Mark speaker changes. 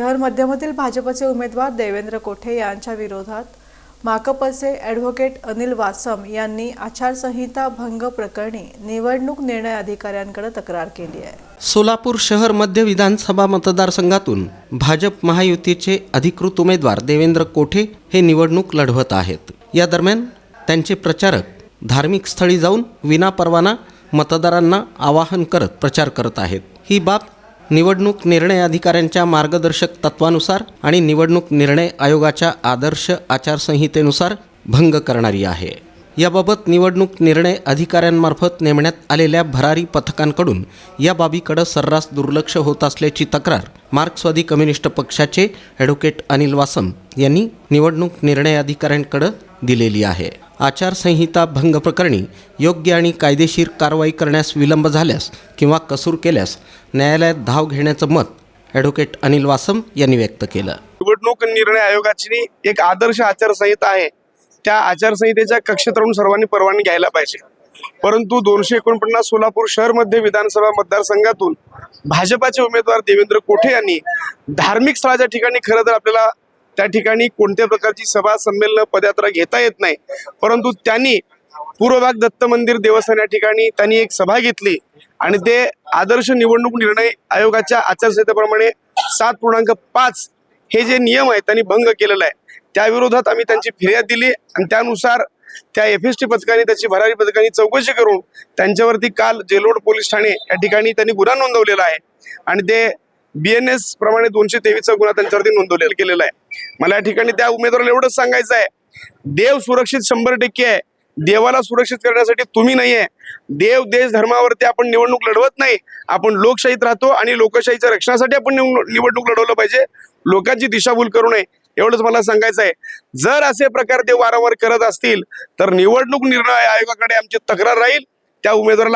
Speaker 1: शहर मध्यमधील भाजपचे उमेदवार देवेंद्र कोठे यांच्या विरोधात माकपचे ॲडव्होकेट अनिल वासम यांनी आचारसंहिता भंग प्रकरणी निवडणूक निर्णय अधिकाऱ्यांकडे तक्रार केली आहे.
Speaker 2: सोलापूर शहर मध्य विधानसभा मतदारसंघातून भाजप महायुतीचे अधिकृत उमेदवार देवेंद्र कोठे हे निवडणूक लढवत आहेत. या दरम्यान त्यांचे प्रचारक धार्मिक स्थळी जाऊन विनापरवाना मतदारांना आवाहन करत प्रचार करत आहेत. ही बाब निवडणूक निर्णय अधिकाऱ्यांच्या मार्गदर्शक तत्वानुसार आणि निवडणूक निर्णय आयोगाच्या आदर्श आचारसंहितेनुसार भंग करणारी आहे. याबाबत निवडणूक निर्णय अधिकाऱ्यांमार्फत नेमण्यात आलेल्या भरारी पथकांकडून या बाबीकडे सर्रास दुर्लक्ष होत असल्याची तक्रार मार्क्सवादी कम्युनिस्ट पक्षाचे ॲडव्होकेट अनिल वासम यांनी निवडणूक निर्णय अधिकाऱ्यांकडे दिलेली आहे. आचारसंहिता भंग प्रकरणी योग्य आणि कायदेशीर कारवाई करण्यास विलंब झाल्यास किंवा कसूर केल्यास न्यायालयात धाव घेण्याचं मत ॲडव्होकेट अनिल वासम यांनी व्यक्त केलं.
Speaker 3: निवडणूक निर्णय आयोगाची एक आदर्श आचारसंहिता आहे. त्या आचारसंहितेच्या कक्षेत राहून सर्वांनी परवानगी घ्यायला पाहिजे. परंतु दोनशे एकोणपन्नास सोलापूर शहरमध्ये विधानसभा मतदारसंघातून भाजपाचे उमेदवार देवेंद्र कोठे यांनी धार्मिक स्थळाच्या ठिकाणी खरं तर आपल्याला त्या ठिकाणी कोणत्या प्रकारची सभा संमेलन पदयात्रा घेता येत नाही. परंतु त्यांनी पूर्वभाग दत्त मंदिर देवस्थान या ठिकाणी त्यांनी एक सभा घेतली आणि ते आदर्श निवडणूक निर्णय आयोगाच्या आचारसंहितेप्रमाणे सात पूर्णांक पाच हे जे नियम आहेत त्यांनी भंग केलेला आहे. त्याविरोधात आम्ही त्यांची फिर्याद दिली आणि त्यानुसार त्या एफ एस टी पथकाने त्याची भरारी पथकाने चौकशी करून त्यांच्यावरती काल जेलोड पोलीस ठाणे या ठिकाणी त्यांनी गुन्हा नोंदवलेला आहे. आणि ते बी एन एस प्रमाणे दोनशे तेवीसचा गुन्हा त्यांच्यावरती नोंदवलेला केलेला आहे. मला या ठिकाणी त्या उमेदवाराला एवढंच सांगायचं आहे. देव सुरक्षित शंभर टक्के आहे. देवाला सुरक्षित करण्यासाठी तुम्ही नाही आहे. देव देश धर्मावरती आपण निवडणूक लढवत नाही. आपण लोकशाहीत राहतो आणि लोकशाहीच्या रक्षणासाठी आपण निवडणूक लढवलं पाहिजे. लोकांची दिशाभूल करू नये. एवढंच मला सांगायचं आहे. जर असे प्रकार ते वारंवार करत असतील तर निवडणूक निर्णय आयोगाकडे आमची तक्रार राहील. त्या उमेदवाराला